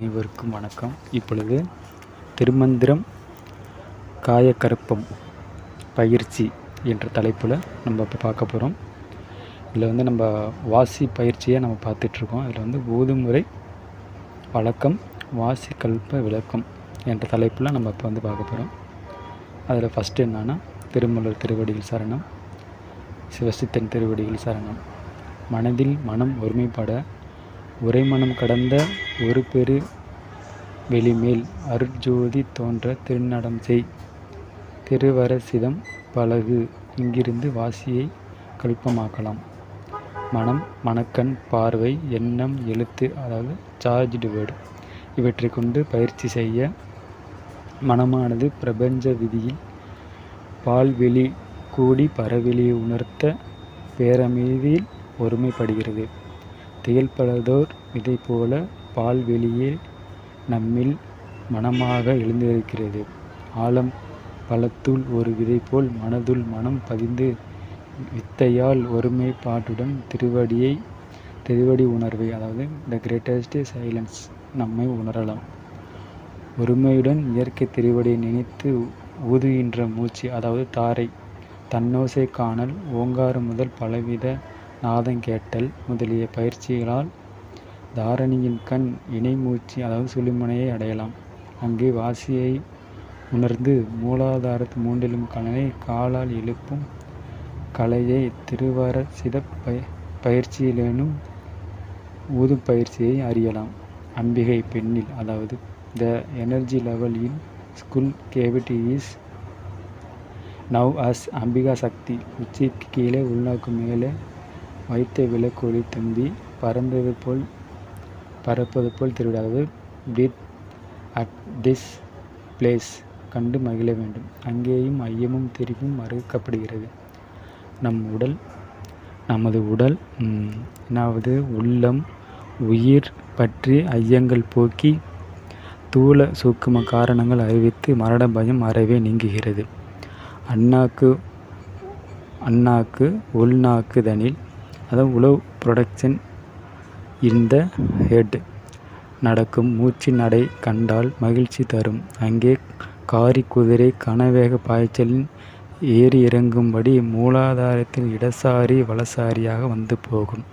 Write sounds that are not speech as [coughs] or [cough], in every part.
அனைவருக்கும் வணக்கம். இப்பொழுது திருமந்திரம் காயக்கருப்பம் பயிற்சி என்ற தலைப்பில் நம்ம இப்போ பார்க்க போகிறோம் இதில் வந்து நம்ம வாசி பயிற்சியை நம்ம பார்த்துட்ருக்கோம். இதில் வந்து ஊதுமுறை வழக்கம் வாசி கல்ப விளக்கம் என்ற தலைப்பில் நம்ம இப்போ வந்து பார்க்க போகிறோம் அதில் ஃபஸ்ட்டு என்னென்னா திருமலர் திருவடிகள் சரணம். சிவசித்தன் திருவடிகள் சரணம். மனதில் மனம் ஒருமைப்பட உரைமனம் கடந்த ஒரு பெரு வெளிமேல் அருட்ஜோதி தோன்ற திருநடம் செய். திருவரசிதம் பழகு இங்கிருந்து வாசியை கல்பமாக்கலாம். மனம் மணக்கண் பார்வை எண்ணம் எழுத்து அதாவது சார்ஜ்டு வேர்டு இவற்றை கொண்டு பயிற்சி செய்ய மனமானது பிரபஞ்ச விதியில் பால்வெளி கூடி பரவெளியை உணர்த்த பேரமைதியில் ஒருமைப்படுகிறது. திகழ்பலதோர் விதை போல பால்வெளியே நம்மில் மனமாக எழுந்திருக்கிறது. ஆழம் பலத்துள் ஒரு விதை போல் மனதுள் மனம் பதிந்து வித்தையால் ஒருமைப்பாட்டுடன் திருவடியை திருவடி உணர்வை அதாவது த கிரேட்டஸ்ட் சைலன்ஸ் நம்மை உணரலாம். ஒருமையுடன் இயற்கை திருவடியை நினைத்து ஊதுகின்ற மூச்சு அதாவது தாரை தன்னோசை காணல் ஓங்காறு முதல் பலவித நாதங்கேட்டல் முதலிய பயிற்சிகளால் தாரணியின் கண் இணைமூச்சு அதாவது சுழிமுனையை அடையலாம். அங்கே வாசியை உணர்ந்து மூலாதாரத்து மூன்றிலும் கலனை காலால் எழுப்பும் கலையை திருவர சித பயிற்சியிலேனும் ஊது பயிற்சியை அறியலாம். அம்பிகை பெண்ணில் அதாவது the energy level in skull cavity is now as Ambika Shakti உச்சிக்கு கீழே உள்நோக்கு மேலே வைத்த விளக்கொளி தம்பி பறந்தது போல் பறப்பது போல் திருவிழா அதாவது பிரீத் அட் திஸ் பிளேஸ் கண்டு மகிழ வேண்டும். அங்கேயும் ஐயமும் தெரிவும் மறுக்கப்படுகிறது. நம் உடல் நமது உடல் என்னாவது உள்ளம் உயிர் பற்றி ஐயங்கள் போக்கி தூள சூக்கும காரணங்கள் அறிவித்து மரண பயம் அறவே நீங்குகிறது. அண்ணாக்கு அண்ணாக்கு உள்நாக்குதனில் அதாவது உழவு ப்ரொடக்ஷன் இந்த ஹெட். நடக்கும் மூச்சு நடை கண்டால் மகிழ்ச்சி தரும். அங்கே காரி குதிரை கனவேக பாய்ச்சலின் ஏறி இறங்கும்படி மூலாதாரத்தில் இடசாரி வலசாரியாக வந்து போகும்.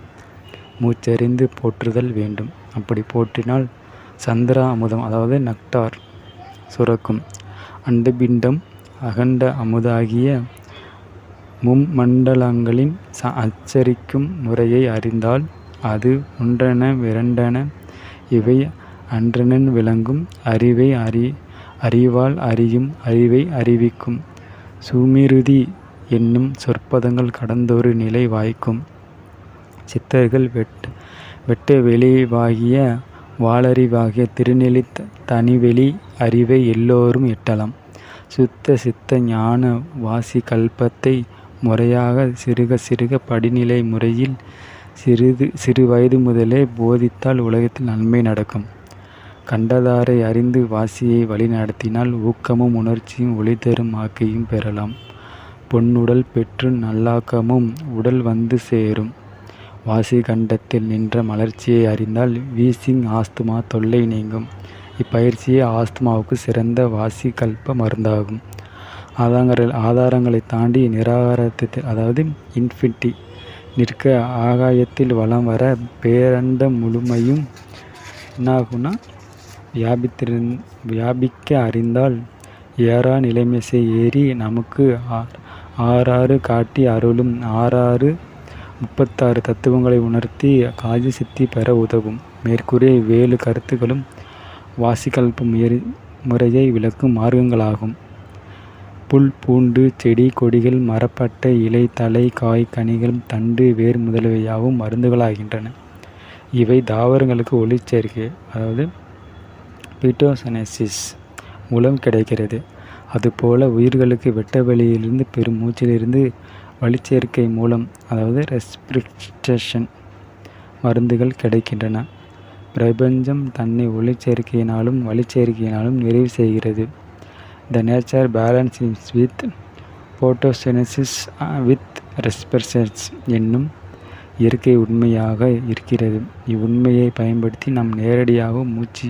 மூச்சறிந்து போற்றுதல் வேண்டும். அப்படி போற்றினால் சந்திரா அமுதம் அதாவது நக்டார் சுரக்கும். அண்டபிண்டம் அகண்ட அமுதாகிய மும்மண்டலங்களின் ச அச்சரிக்கும் முறையை அறிந்தால் அது ஒன்றென விரண்டன இவை அன்றனன் விளங்கும். அறிவை அறி அறிவால் அறியும் அறிவை அறிவிக்கும். சுமிருதி என்னும் சொற்பதங்கள் கடந்தொரு நிலை வாய்க்கும். சித்தர்கள் வெட் வெட்ட வெளிவாகிய வாளறிவாகிய திருநெளி தனிவெளி அறிவை எல்லோரும் எட்டலாம். சுத்த சித்த ஞான வாசி கல்பத்தை முறையாக சிறுக சிறுக படிநிலை முறையில் சிறிது சிறு வயது முதலே போதித்தால் உலகத்தில் நன்மை நடக்கும். கண்டதாரை அறிந்து வாசியை வழிநடத்தினால் ஊக்கமும் உணர்ச்சியும் ஒளி தரும் ஆக்கையும் பெறலாம். பொன்னுடல் பெற்று நல்லாக்கமும் உடல் வந்து சேரும். வாசி கண்டத்தில் நின்ற மலர்ச்சியை அறிந்தால் வீசிங் ஆஸ்துமா தொல்லை நீங்கும். இப்பயிற்சியே ஆஸ்துமாவுக்கு சிறந்த வாசிக்கல்ப மருந்தாகும். ஆதாரங்கள் ஆதாரங்களை தாண்டி நிராகாரத்தை அதாவது இன்ஃபினிட்டி நிற்க ஆகாயத்தில் வலம் வர பேரண்ட முழுமையும் என்னாகும்னா வியாபித்திருந் வியாபிக்க அறிந்தால் ஏறா நிலைமிசை ஏறி நமக்கு ஆறாறு காட்டி அருளும் ஆறாறு முப்பத்தாறு தத்துவங்களை உணர்த்தி காஜி சித்தி பெற உதவும். மேற்கூறிய வேலு கருத்துக்களும் வாசிகல்ப முயறி முறையை விளக்கும் மார்க்கங்களாகும். புல் பூண்டு செடி கொடிகள் மரப்பட்டை இலை தலை காய் கனிகள் தண்டு வேர் முதலியவையாவும் மருந்துகளாகின்றன. இவை தாவரங்களுக்கு ஒளிச்சேர்க்கை அதாவது பிட்டோசனசிஸ் மூலம் கிடைக்கிறது. அதுபோல உயிர்களுக்கு வெட்ட வெளியிலிருந்து பெரும் மூச்சிலிருந்து வழிச்சேர்க்கை மூலம் அதாவது ரெஸ்பிரிட்டேஷன் மருந்துகள் கிடைக்கின்றன. பிரபஞ்சம் தன்னை ஒளிச்சேர்க்கையினாலும் வழிச்சேர்க்கையினாலும் நிறைவு செய்கிறது. The nature balance is with photosynthesis with with uh, என்னும் இயற்கை உண்மையாக இருக்கிறது. இவ்வுண்மையை பயன்படுத்தி நாம் நேரடியாக மூச்சு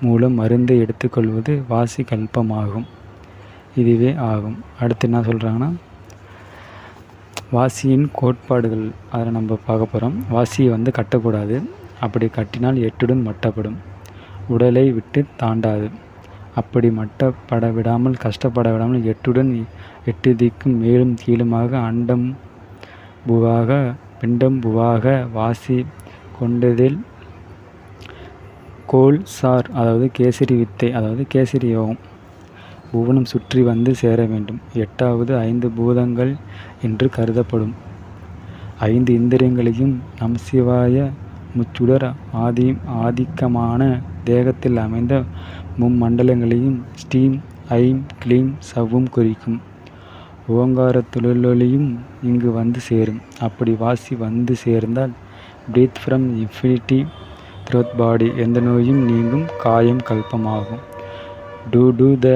மூலம் மருந்தை எடுத்துக்கொள்வது வாசி கல்பமாகும். இதுவே ஆகும். அடுத்து என்ன சொல்கிறாங்கன்னா வாசியின் கோட்பாடுகள். அதை நம்ம பார்க்க போகிறோம் வாசியை வந்து கட்டக்கூடாது. அப்படி கட்டினால் எட்டுடன் மட்டப்படும். உடலை விட்டு தாண்டாது. அப்படி மட்டப்பட விடாமல் கஷ்டப்பட விடாமல் எட்டுடன் எட்டு திக்கும் மேலும் கீழுமாக அண்டம் புவாக பிண்டம் புவாக வாசி கொண்டதில் கோல் சார் அதாவது கேசரி வித்தை அதாவது கேசரி யோகம் புவனம் சுற்றி வந்து சேர வேண்டும். எட்டாவது ஐந்து பூதங்கள் என்று கருதப்படும். ஐந்து இந்திரியங்களையும் நம் சிவாய முச்சுடர் ஆதி ஆதிக்கமான தேகத்தில் அமைந்த மும்மண்டலங்களையும் ஸ்டீம் ஐம் கிளீம் சவ்வும் குறிக்கும். ஓங்கார துழலொலியும் இங்கு வந்து சேரும். அப்படி வாசி வந்து சேர்ந்தால் breath from infinity throat body எந்த நோயும் நீங்கும் காயம் கல்பமாகும். To to the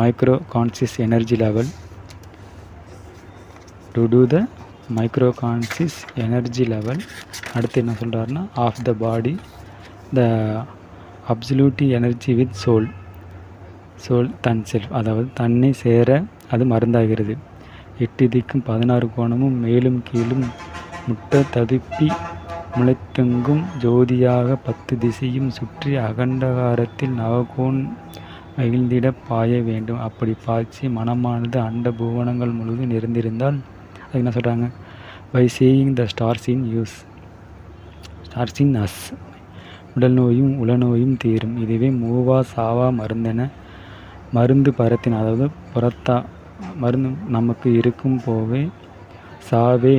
micro conscious energy level to to the micro conscious energy level அடுத்து என்ன சொல்கிறாருன்னா of the body the absolute energy with soul soul than self அதாவது தன்னை சேர அது மருந்தாகிறது. எட்டு திக்கும் பதினாறு கோணமும் மேலும் கீழும் முட்டை ததுப்பி முளைத்தெங்கும் ஜோதியாக பத்து திசையும் சுற்றி அகண்டகாரத்தில் நவகோன் மகிழ்ந்திட பாய வேண்டும். அப்படி பாய்ச்சி மனமானது அண்ட புவனங்கள் முழுவதும் நிறைந்திருந்தால் என்ன சொல்கிறாங்க by seeing the stars in use stars in us உடல் நோயும் உளநோயும் தீரும். இதுவே மூவா சாவா மருந்தென மருந்து பரத்தின் அதாவது புறத்தா மருந்து நமக்கு இருக்கும் போவே சாவே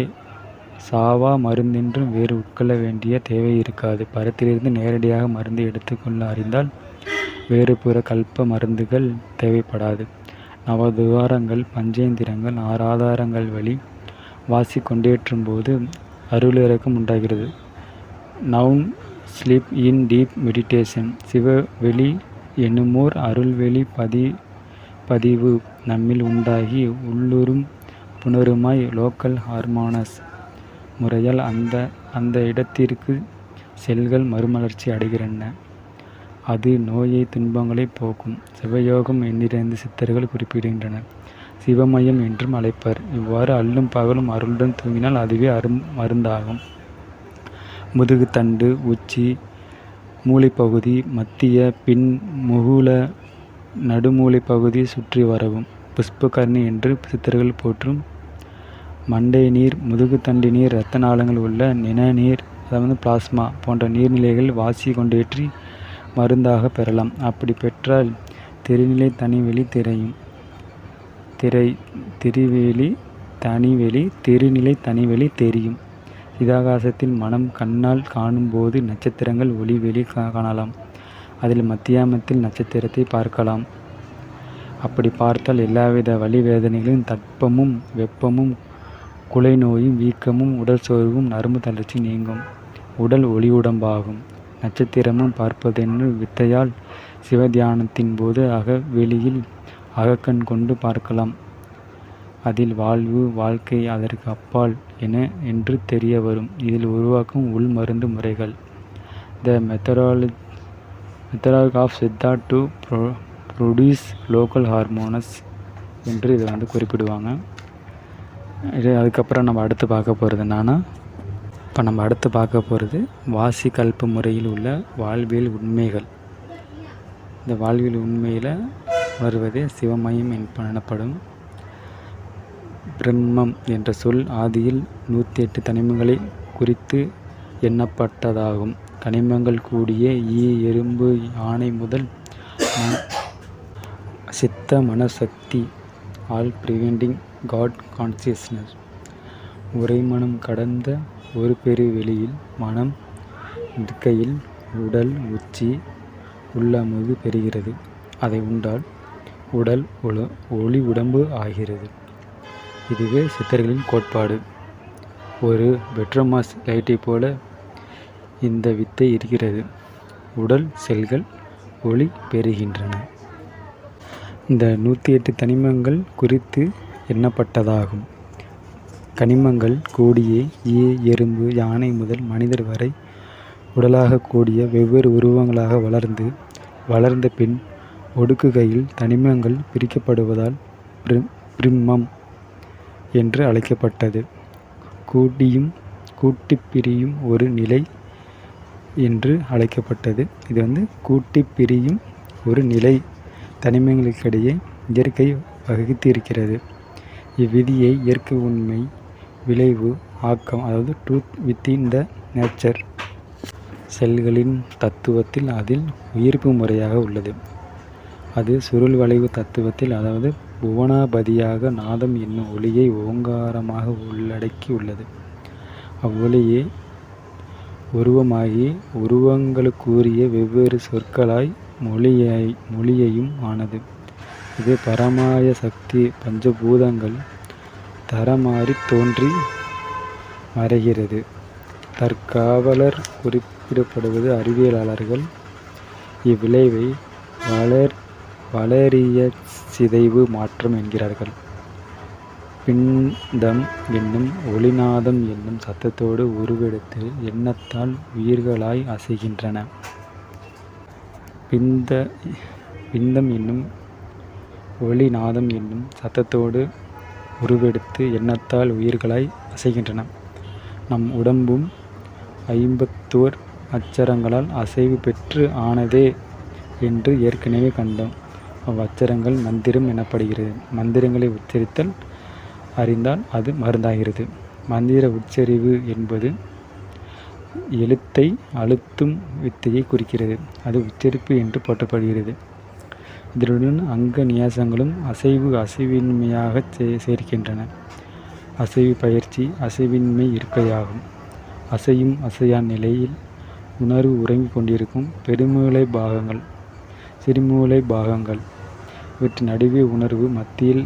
சாவா மருந்தென்றும் வேறு உட்கொள்ள வேண்டிய தேவை இருக்காது. பரத்திலிருந்து நேரடியாக மருந்து எடுத்துக்கொள்ள அறிந்தால் வேறு புற கல்ப மருந்துகள் தேவைப்படாது. நவதுவாரங்கள் பஞ்சேந்திரங்கள் ஆறாதாரங்கள் வழி வாசி கொண்டேற்றும் போது அருளிறக்கம் உண்டாகிறது now sleep in deep meditation சிவவெளி என்னுமோர் அருள்வெளி பதி பதிவு நம்மில் உண்டாகி உள்ளுரும் புனருமாய் லோக்கல் ஹார்மோனஸ் முறையால் அந்த அந்த இடத்திற்கு செல்கள் மறுமலர்ச்சி அடைகின்றன. அது நோயை துன்பங்களை போக்கும். சிவயோகம் எண்ணிறைந்து சித்தர்கள் குறிப்பிடுகின்றனர். சிவமயம் என்றும் அழைப்பர். இவ்வாறு அல்லும் பகலும் அருளுடன் தூங்கினால் அதுவே அரும் மருந்தாகும். முதுகுத்தண்டு உச்சி மூளைப்பகுதி மத்திய பின் முகுல நடுமூளை பகுதி சுற்றி வரவும். புஷ்பகர்ணி என்று சித்தர்கள் போற்றும் மண்டை நீர் முதுகுத்தண்டு நீர் இரத்த நாளங்கள் உள்ள நிணநீர் அதாவது பிளாஸ்மா போன்ற நீர்நிலைகள் வாசி கொண்டேற்றி மருந்தாக பெறலாம். அப்படி பெற்றால் திருநிலை தனிவெளி திரையும். திரை திருவெளி தனிவெளி திருநிலை தனிவெளி தெரியும். சிதாகாசத்தில் மனம் கண்ணால் காணும்போது நட்சத்திரங்கள் ஒளி வெளி காணலாம். அதில் மத்தியாமத்தில் நட்சத்திரத்தை பார்க்கலாம். அப்படி பார்த்தால் எல்லாவித வலி வேதனைகளும் தட்பமும் வெப்பமும் குலை நோயும் வீக்கமும் உடல் சோர்வும் நரம்பு தளர்ச்சி நீங்கும். உடல் ஒளி உடம்பாகும். நட்சத்திரமும் பார்ப்பதென்று வித்தையால் சிவத்தியானத்தின் போது அக வெளியில் அகக்கண் கொண்டு பார்க்கலாம். அதில் வாழ்வு வாழ்க்கை அதற்கு அப்பால் என என்று தெரிய வரும். இதில் உருவாக்கும் உள் மருந்து முறைகள். The methodology methodology of Siddha to pro produce local hormones என்று இதை வந்து குறிப்பிடுவாங்க. இது அதுக்கப்புறம் நம்ம அடுத்து பார்க்க போகிறது என்னன்னா இப்போ நம்ம அடுத்து பார்க்க போகிறது வாசி கல்ப்பு முறையில் உள்ள வாழ்வியல் உண்மைகள். இந்த வாழ்வியல் உண்மையில் வருவது சிவமயம் எனப்படும் பிரம்மம் என்ற சொல் ஆதியில் நூற்றி எட்டு தனிமங்களை குறித்து எண்ணப்பட்டதாகும். கனிமங்கள் கூடிய ஈ எறும்பு யானை முதல் சித்த மனசக்தி ஆல் ப்ரிவெண்டிங் காட் கான்சியஸ்னஸ். உரைமனம் கடந்த ஒரு பெரு வெளியில் மனம் இருக்கையில் உடல் உச்சி உள்ளமுது பெறுகிறது. அதை உண்டால் உடல் ஒள ஒளி உடம்பு ஆகிறது. இதுவே சித்தர்களின் கோட்பாடு. ஒரு பெட்ரோமாஸ் லைட்டை போல இந்த வித்தை இருக்கிறது. உடல் செல்கள் ஒளி பெறுகின்றன. இந்த நூற்றி எட்டு தனிமங்கள் குறித்து எண்ணப்பட்டதாகும். கனிமங்கள் கூடியே ஈ எறும்பு யானை முதல் மனிதர் வரை உடலாகக் கூடிய வெவ்வேறு உருவங்களாக வளர்ந்து வளர்ந்த பின் ஒடுக்குகையில் தனிமங்கள் பிரிக்கப்படுவதால் பிரி- பிரிம்மம் என்று அழைக்கப்பட்டது. கூடியும் கூட்டிப்பிரியும் ஒரு நிலை என்று அழைக்கப்பட்டது. இது வந்து கூட்டிப்பிரியும் ஒரு நிலை தனிமங்களுக்கிடையே இயற்கை வகுத்திருக்கிறது. இவ்விதியை இயற்கை உண்மை விளைவு ஆக்கம் அதாவது ட்ரூத் வித்தின் த நேச்சர் செல்களின் தத்துவத்தில் அதில் உயிர்ப்பு முறையாக உள்ளது. அது சுருள் வளைவு தத்துவத்தில் அதாவது புவனாபதியாக நாதம் என்னும் ஒளியை ஓங்காரமாக உள்ளடக்கி உள்ளது அவ்வொளியே உருவமாகி உருவங்களுக்குரிய வெவ்வேறு சொற்களாய் மொழியை மொழியையும் ஆனது. இது பரமாய சக்தி பஞ்சபூதங்கள் தரமாறித் தோன்றி மறைகிறது. தற்காவலர் குறிப்பிடப்படுவது அறிவியலாளர்கள் இவ்விளைவை வளர் வளரிய சிதைவு மாற்றம் என்கிறார்கள். பிண்டம் என்னும் ஒளிநாதம் என்னும் சத்தத்தோடு உருவெடுத்து எண்ணத்தால் உயிர்களாய் அசைகின்றன. பிந்த பிந்தம் என்னும் ஒளிநாதம் என்னும் சத்தத்தோடு உருவெடுத்து எண்ணத்தால் உயிர்களாய் அசைகின்றன. நம் உடம்பும் ஐம்பத்தோர் அச்சரங்களால் அசைவு பெற்று ஆனதே என்று ஏற்கனவே கண்டோம். அவ்வச்சரங்கள் மந்திரம் எனப்படுகிறது. மந்திரங்களை உச்சரித்தல் அறிந்தால் அது மருந்தாகிறது. மந்திர உச்சரிவு என்பது எழுத்தை அழுத்தும் வித்தையை குறிக்கிறது. அது உச்சரிப்பு என்று போற்றப்படுகிறது. இதனுடன் அங்க நியாசங்களும் அசைவு அசைவின்மையாக சே- சேர்க்கின்றன. அசைவு பயிற்சி அசைவின்மை இருக்கையாகும். அசையும் அசையா நிலையில் உணர்வு உறங்கிக் கொண்டிருக்கும் பெருமூளை பாகங்கள் சிறுமூளை பாகங்கள் இவற்றின் நடுவே உணர்வு மத்தியில்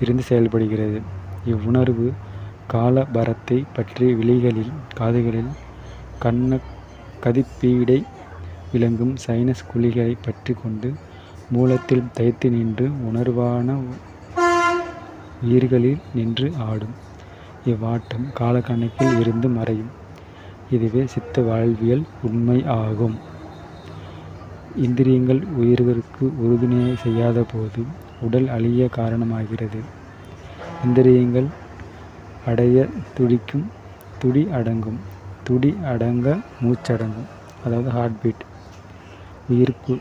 இருந்து செயல்படுகிறது. இவ்வுணர்வு காலபரத்தை பற்றி விழிகளில் காதுகளில் கண்ண கதிப்பீடை விளங்கும் சைனஸ் குழிகளை பற்றி கொண்டு மூலத்தில் தைத்து நின்று உணர்வான உயிர்களில் நின்று ஆடும். இவ்வாட்டம் காலக்கணக்கில் இருந்து மறையும். இதுவே சித்த வாழ்வியல் உண்மை ஆகும். இந்திரியங்கள் உயிர்களுக்கு உறுதுணை செய்யாத போது உடல் அழிய காரணமாகிறது. இந்திரியங்கள் அடைய துடிக்கும் துடி அடங்கும் துடி அடங்க மூச்சடங்கும் அதாவது ஹார்ட் பீட் உயிர்ப்பு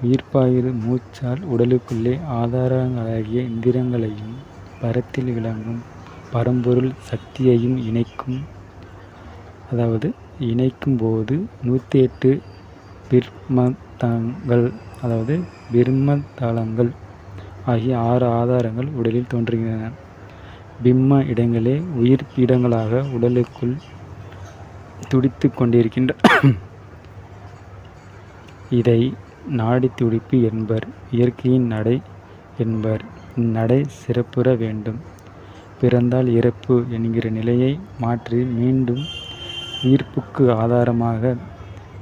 உயிர்ப்பாயிரு மூச்சால் உடலுக்குள்ளே ஆதாரங்களாகிய இந்திரங்களையும் பரத்தில் விளங்கும் பரம்பொருள் சக்தியையும் இணைக்கும் அதாவது இணைக்கும் போது நூற்றி எட்டு பிர்மதங்கள் அதாவது பிர்மதளங்கள் ஆகிய ஆறு ஆதாரங்கள் உடலில் தோன்றுகின்றன. பிம்ம இடங்களே உயிர் பீடங்களாக உடலுக்குள் துடித்து கொண்டிருக்கின்ற [coughs] இதை நாடி துடிப்பு என்பர் இயற்கையின் நடை என்பர் இந்நடை சிறப்புற வேண்டும். பிறந்தால் இறப்பு என்கிற நிலையை மாற்றி மீண்டும் உயிர்ப்புக்கு ஆதாரமாக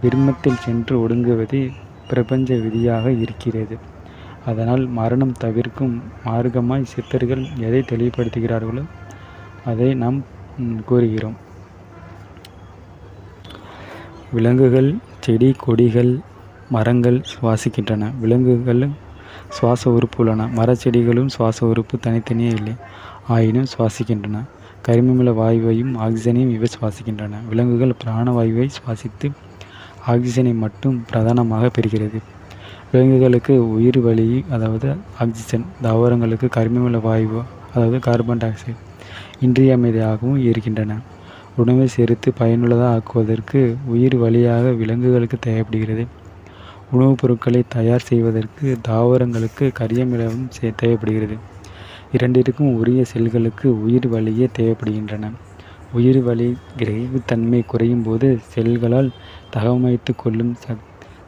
விரும்பத்தில் சென்று ஒடுங்குவதே பிரபஞ்ச விதியாக இருக்கிறது. அதனால் மரணம் தவிர்க்கும் மார்க்கமாய் சித்தர்கள் எதை தெளிவுபடுத்துகிறார்களோ அதை நாம் கூறுகிறோம். விலங்குகள் செடி கொடிகள் மரங்கள் சுவாசிக்கின்றன. விலங்குகளும் சுவாச உறுப்பு உள்ளன மரச்செடிகளும் சுவாச உறுப்பு தனித்தனியே இல்லை ஆயினும் சுவாசிக்கின்றன. கரிமமில வாயுவையும் ஆக்சிஜனையும் இவை சுவாசிக்கின்றன. விலங்குகள் பிராணவாயுவை சுவாசித்து ஆக்சிஜனை மட்டும் பிரதானமாக பெறுகிறது. விலங்குகளுக்கு உயிர் வழி அதாவது ஆக்சிஜன் தாவரங்களுக்கு கரிமமில வாயு அதாவது கார்பன் டை ஆக்சைடு இன்றியமைதியாகவும் இருக்கின்றன. உணவை சேர்த்து பயனுள்ளதாக ஆக்குவதற்கு உயிர் வழியாக விலங்குகளுக்கு தேவைப்படுகிறது. உணவுப் பொருட்களை தயார் செய்வதற்கு தாவரங்களுக்கு கரியமிலவும் தேவைப்படுகிறது. இரண்டிற்கும் உரிய செல்களுக்கு உயிர் வழியே தேவைப்படுகின்றன. உயிர் வழி கிரகித்தன்மை குறையும் போது செல்களால் தகவமைத்து கொள்ளும் சக்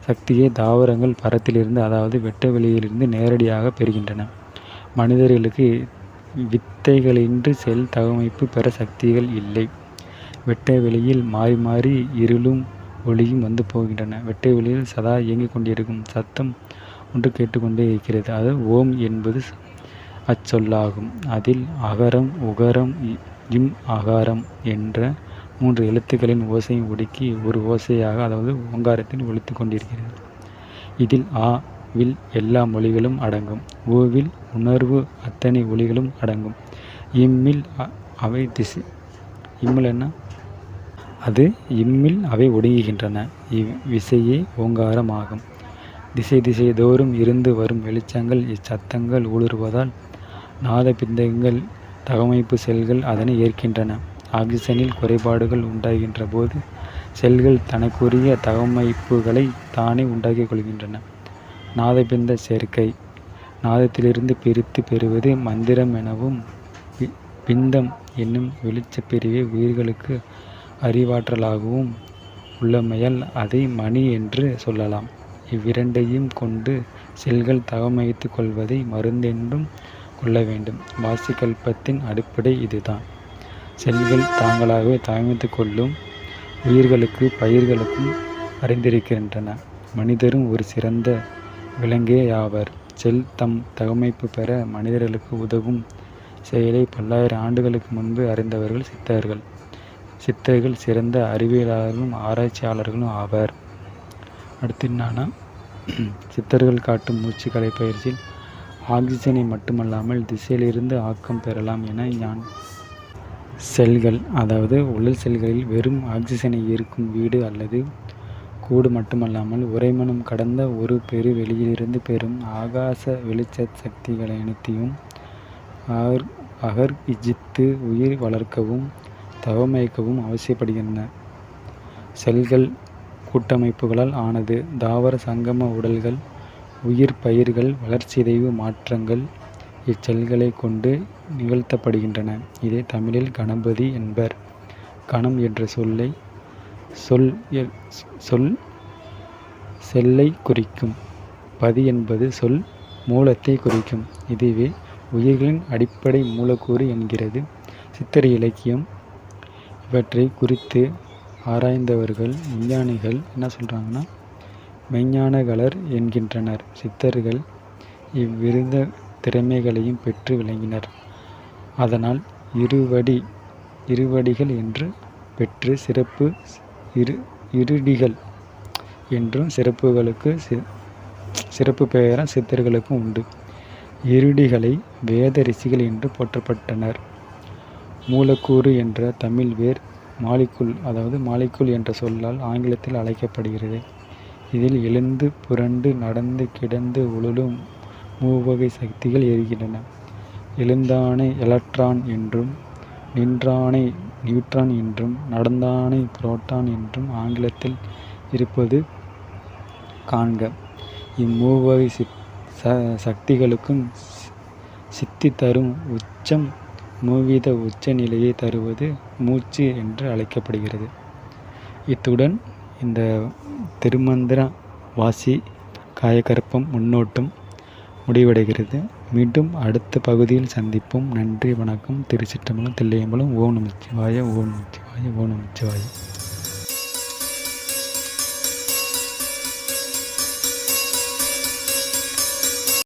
சக்தியை தாவரங்கள் பரத்திலிருந்து அதாவது வெட்ட வெளியிலிருந்து நேரடியாக பெறுகின்றன. மனிதர்களுக்கு வித்தைகளின்றி செல் தகவமைப்பு பெற சக்திகள் இல்லை. வெட்ட வெளியில் மாறி மாறி இருளும் ஒளியும் வந்து போகின்றன. வெட்ட வெளியில் சதா இயங்கிக் கொண்டிருக்கும் சத்தம் ஒன்று கேட்டுக்கொண்டே இருக்கிறது. அது ஓம் என்பது அச்சொல்லாகும். அதில் அகரம் உகரம் இம் ஆகாரம் என்ற மூன்று எழுத்துக்களின் ஓசையும் ஒடுக்கி ஒரு ஓசையாக அதாவது ஓங்காரத்தில் ஒழித்து கொண்டிருக்கிறது. இதில் ஆ வில் எல்லா மொழிகளும் அடங்கும். ஓவில் உணர்வு அத்தனை ஒலிகளும் அடங்கும். இம்மில் அவை திசை இம்மில் என்ன அது இம்மில் அவை ஒடுங்குகின்றன. இவ்விசையே ஓங்காரம் ஆகும். திசை திசை தோறும் இருந்து வரும் வெளிச்சங்கள் இச்சத்தங்கள் ஊடுருவதால் நாதபிண்டங்கள் தகவமைப்பு செல்கள் அதனை ஏற்கின்றன. ஆக்சிஜனில் குறைபாடுகள் உண்டாகின்ற போது செல்கள் தனக்குரிய தகவமைப்புகளை தானே உண்டாக்கிக் கொள்கின்றன. நாதபிந்த சேர்க்கை நாதத்திலிருந்து பிரித்துப் பெறுவது மந்திரம் எனவும் பிந்தம் என்னும் வெளிச்சப் பிரிவே உயிர்களுக்கு அறிவாற்றலாகவும் உள்ளமையால் அதை மணி என்று சொல்லலாம். இவ்விரண்டையும் கொண்டு செல்கள் தகவமைத்துக் கொள்வதை மருந்தென்றும் கொள்ள வேண்டும். வாசிக்கல்பத்தின் அடிப்படை இதுதான். செல்கள் தாங்களாகவே தகவமைத்துக் கொள்ளும் உயிர்களுக்கும் பயிர்களுக்கும் அறிந்திருக்கின்றன. மனிதரும் ஒரு சிறந்த விலங்கே ஆவர் செல் தம் தகமைப்பு பெற மனிதர்களுக்கு உதவும் செயலை பல்லாயிரம் ஆண்டுகளுக்கு முன்பு அறிந்தவர்கள் சித்தர்கள். சித்தர்கள் சிறந்த அறிவியலாளர்களும் ஆராய்ச்சியாளர்களும் ஆவர். அடுத்து என்னன்னா சித்தர்கள் காட்டும் மூச்சுக்கலை பயிற்சியில் ஆக்சிஜனை மட்டுமல்லாமல் திசையிலிருந்து ஆக்கம் பெறலாம் என யான் செல்கள் அதாவது உடல் செல்களில் வெறும் ஆக்சிஜனை ஈர்க்கும் வீடு அல்லது கூடு மட்டுமல்லாமல் உறைமனம் கடந்த ஒரு பெரு வெளியிலிருந்து பெறும் ஆகாச வெளிச்ச சக்திகளை அனுத்தியும் அகர் அகர் இஜித்து உயிர் வளர்க்கவும் தவமயக்கவும் அவசியப்படுகின்றன. செல்கள் கூட்டமைப்புகளால் ஆனது. தாவர சங்கம உடல்கள் உயிர் பயிர்கள் வளர்சிதைவு மாற்றங்கள் இச்செல்களைக் கொண்டு நிகழ்த்தப்படுகின்றன. இதை தமிழில் கணபதி என்பர். கணம் என்ற சொல்லை சொல் சொல் செல்லை குறிக்கும். பதி என்பது சொல் மூலத்தை குறிக்கும். இதுவே உயிர்களின் அடிப்படை மூலக்கூறு என்கிறது சித்திர இலக்கியம். இவற்றை குறித்து ஆராய்ந்தவர்கள் விஞ்ஞானிகள் என்ன சொல்கிறாங்கன்னா மெய்ஞானகலர் என்கின்றனர். சித்தர்கள் இவ்விருந்த திறமைகளையும் பெற்று விளங்கினர். அதனால் இருவடி இருவடிகள் என்று பெற்று சிறப்பு இரு இருடிகள் என்றும் சிறப்புப் பெயரும் சித்தர்களுக்கும் உண்டு. இருடிகளை வேத ரிஷிகள் என்று போற்றப்பட்டனர். மூலக்கூறு என்ற தமிழ் வேர் மாலிக்குள் அதாவது மாலிக்குள் என்ற சொல்லால் ஆங்கிலத்தில் அழைக்கப்படுகிறது. இதில் எழுந்து புரண்டு நடந்து கிடந்து உழலும் மூவகை சக்திகள் இருக்கின்றன. எழுந்தானை எலக்ட்ரான் என்றும் நின்றானை நியூட்ரான் என்றும் நடந்தானை புரோட்டான் என்றும் ஆங்கிலத்தில் இருப்பது காண்க. இம்மூவகை சக்திகளுக்கும் சித்தி தரும் உச்சம் மூவித உச்ச நிலையை தருவது மூச்சு என்று அழைக்கப்படுகிறது. இத்துடன் இந்த திருமந்திர வாசி காயகற்பம் முன்னோட்டம் முடிவடைகிறது. மீண்டும் அடுத்த பகுதியில் சந்திப்போம். நன்றி வணக்கம் திருச்சிற்றம்பலம் தில்லையம்பலம் ஓம் நமச்சிவாய ஓம் நமச்சிவாய ஓம் நமச்சிவாய